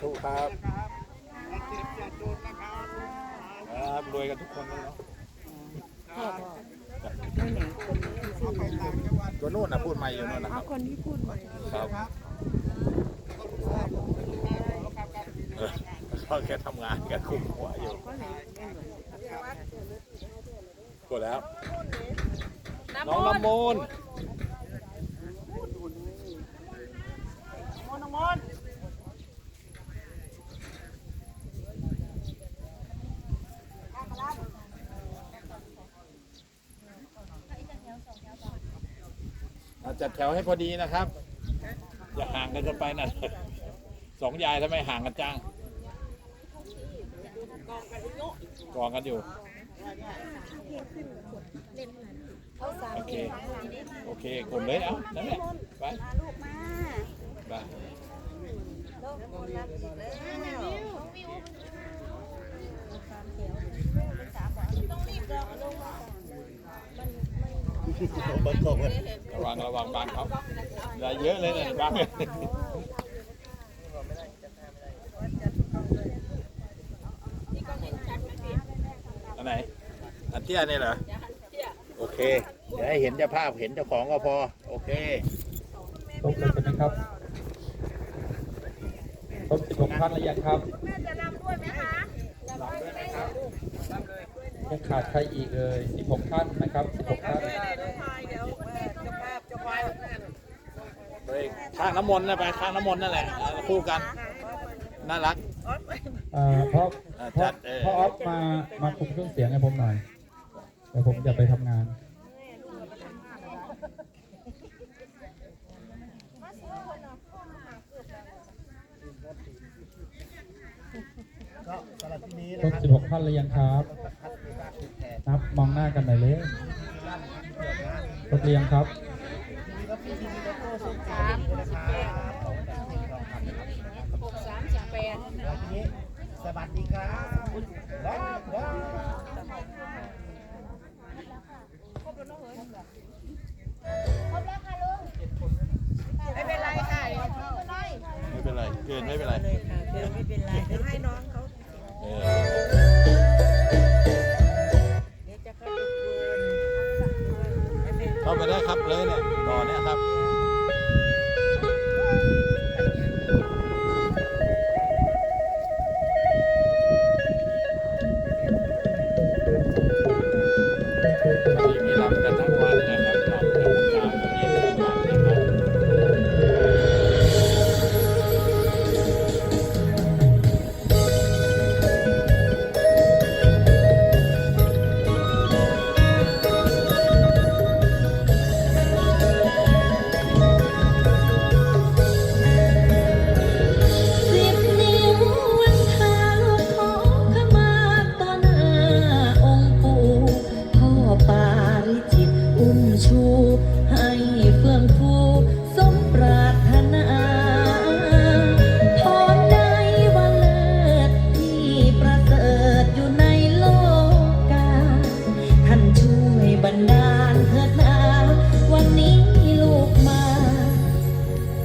ธุครับครับรวยกันทุกคนเลยเนาะพ่อพ่อไม่ไหนคนที่ชื่ออะไรนะตัวนู่นนะพูดมาอยู่นู่นนะคเอารับคนที่พูดมาครับเออเขาแค่ทำงานกันคุมหัวอยู่ก็ไหนไม่เหมือนกดแล้ว น้องน้ำมน จัดแถวให้พอดีนะครับ อย่าห่างกันเกินไปนะสองยายทำไมห่างกันจังกองกันอยู่โอเคโอเคกดเลยเอ้านั่นแหละไปลูกมาไปลูกคนรักอีกแล้วต้อง รีบรอลงมาระวังระวังบางเขาอย่าเยอะเลยนะบางอันไหนอันเตี้ยนี่เหรอโอเคเดี๋ยวให้เห็นเจ้าภาพเห็นเจ้าของก็พอ โอเคครบเลยใช่ไหมครับครบสิบหกท่านแล้วยังครับยังขาดใครอีกเอ่ยสิบหกท่านนะครับสิบหกท่าน ไป ข้างน้ำมนต์นะไปข้างน้ำมนต์นั่นแหละเอาคู่กันน่ารักอ่าเพราะอ่าเพจัราะดเออเพราะออฟมามาคุมเครื่องเสียงให้ผมหน่อยเดี๋ยวผมจะไปทำงานก็สำหรับที่นี้ครนะบครับสิบหกท่านแล้วยังครับ นับมองหน้ากันหน่อยเลยครบหรือยังครับ ไรเกินไม่เป็นไรเลยค่ะเดี๋ยวไม่เป็นไรเดี๋ยวให้น้องเขาเออเดี๋ยวจะเข้าไปเกินเข้าไปได้ครับเลยเนี่ยต่อเนี่ยครับ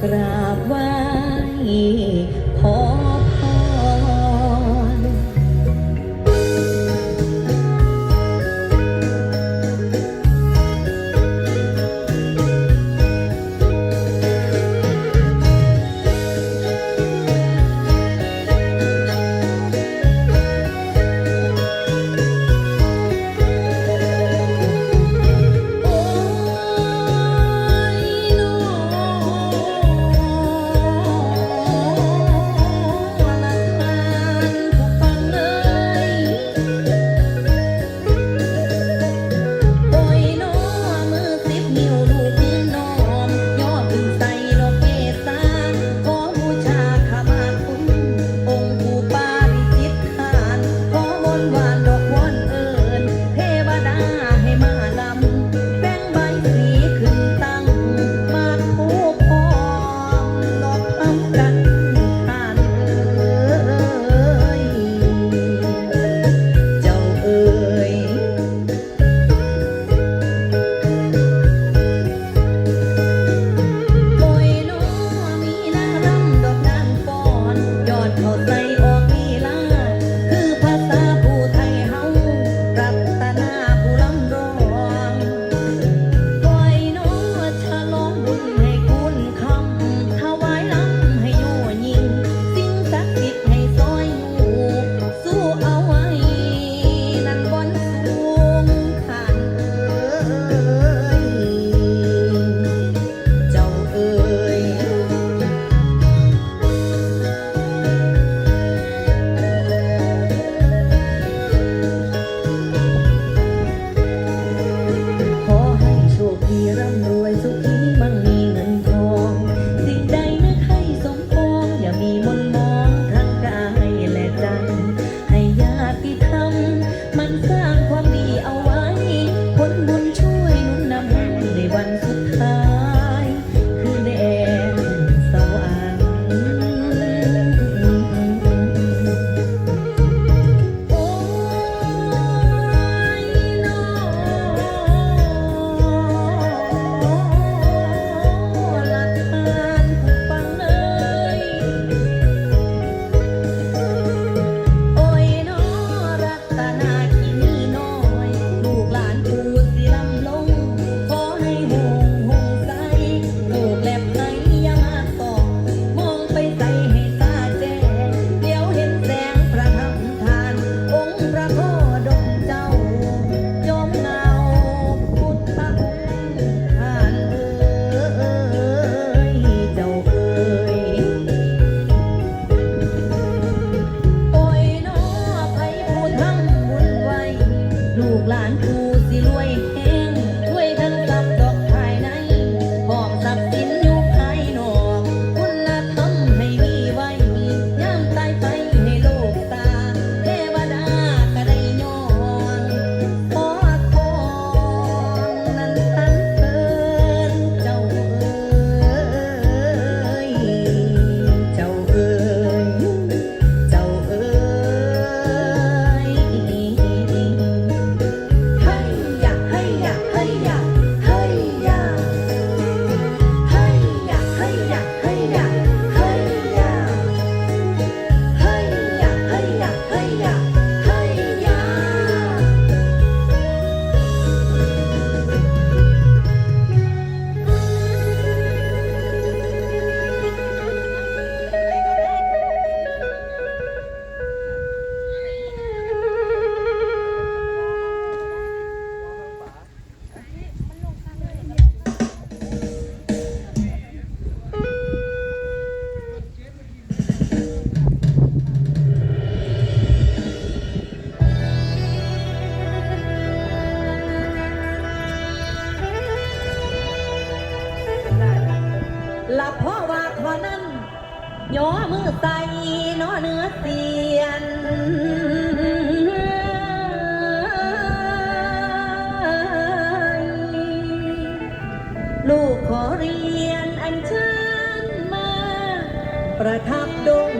Pra ลับพ่อว่าเท่านั้นย่อมือใส่นอเนื้อเสียนลูกขอเรียนอันเชิญมา ประทับดง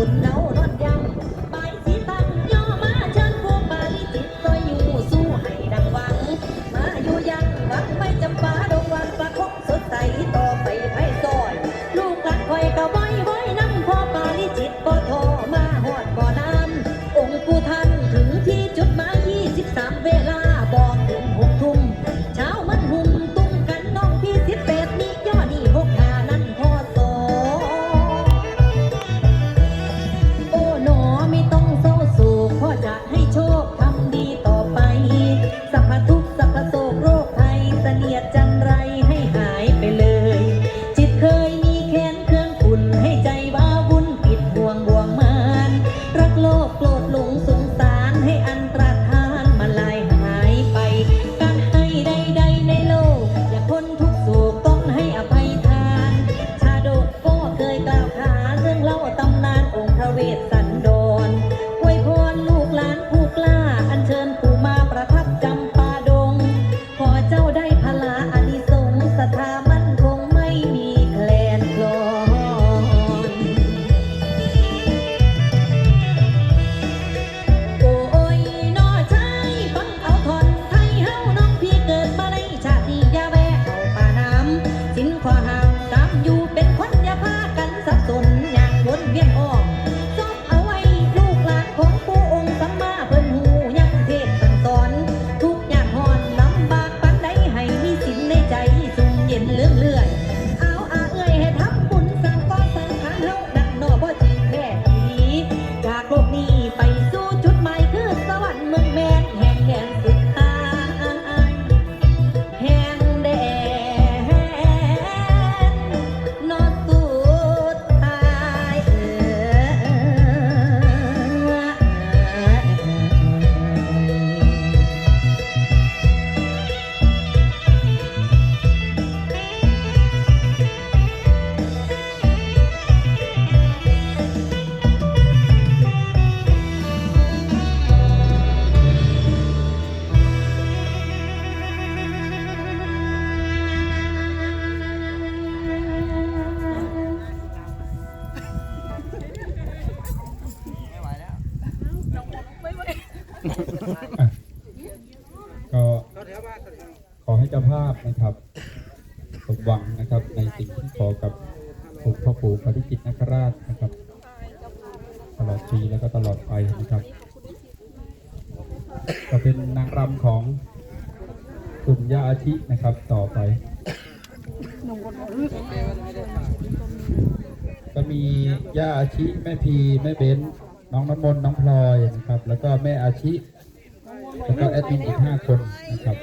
would not. ก็ขอให้เจ้าภาพนะครับสมหวังนะครับในสิ่งที่ขอกับองค์พ่อปู่ปริจิตนักราชนะครับ ตลอดชีแล้วก็ตลอดไปนะครับ ก็เป็นนางรำของกลุ่มยาอาชินะครับต่อไปก็มียาอาชิแม่พีแม่เบน น้องน้ำมนต์น้องพลอยนะครับ แล้วก็แม่อาชิ แล้วก็แอดมินอีกห้าคนนะครับ